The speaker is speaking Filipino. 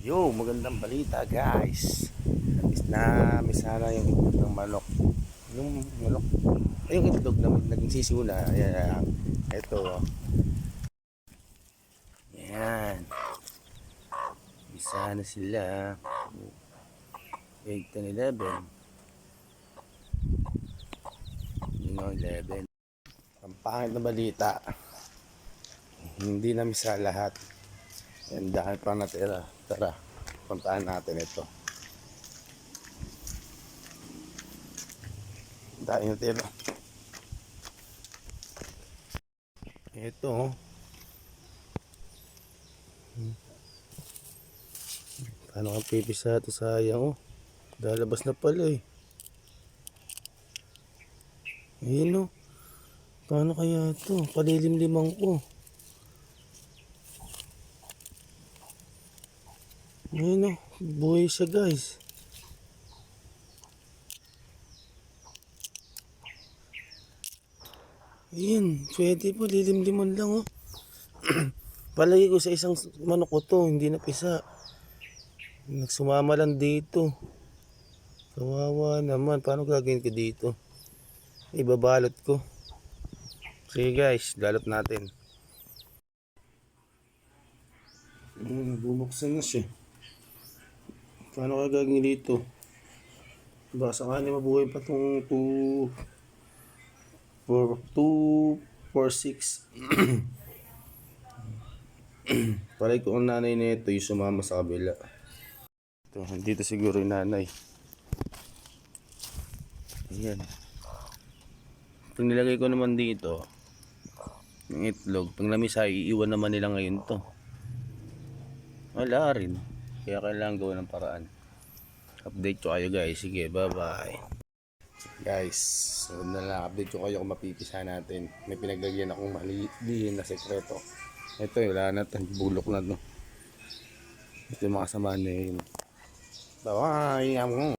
Yo, magandang balita guys. Is na misana yung itlog ng manok. Yung manok, ay, yung itlog na naging sisiw na. Ayan, ito. Yan. Isa na sila. 8 and 11. You know, 11. Ang pangit na balita. Hindi na misa lahat. Yan, dahil pa natira. Tara, puntahan natin ito. Dahil natira. Ito, oh. Paano kang pipisa ito sayang, oh. Dalabas na pala, eh. Ayun, oh. Paano kaya ito? Palilim-limang ko. Ayun o, buhay siya guys. Ayun, pwede po, lilim-liman lang oh. Palagi ko sa isang manok to, hindi na pisa. Nagsumama lang dito. Kawawa naman, paano gagawin ko dito? Ibabalot ko. Sige guys, lalot natin. Hmm, bumuksan na siya. Paano ka gagawin dito? Baka sakali mabuhay pa itong 2 4 2 4 6 Palay ko ang nanay na ito yung sumama sa kabila. Ito, dito siguro yung nanay. Ayan. Pag nilagay ko naman dito, yung itlog, pag namisa, iiwan naman nila ngayon to. Wala rin. Kaya kailangan gawin ng paraan. Update ko kayo guys. Sige, bye-bye. Guys, so na lang. Update ko kayo kung mapipisa natin. May pinaglagyan akong maliin na sekreto. Ito, wala na ito. Bulok na to. Ito yung mga kasama na yun. Bye-bye.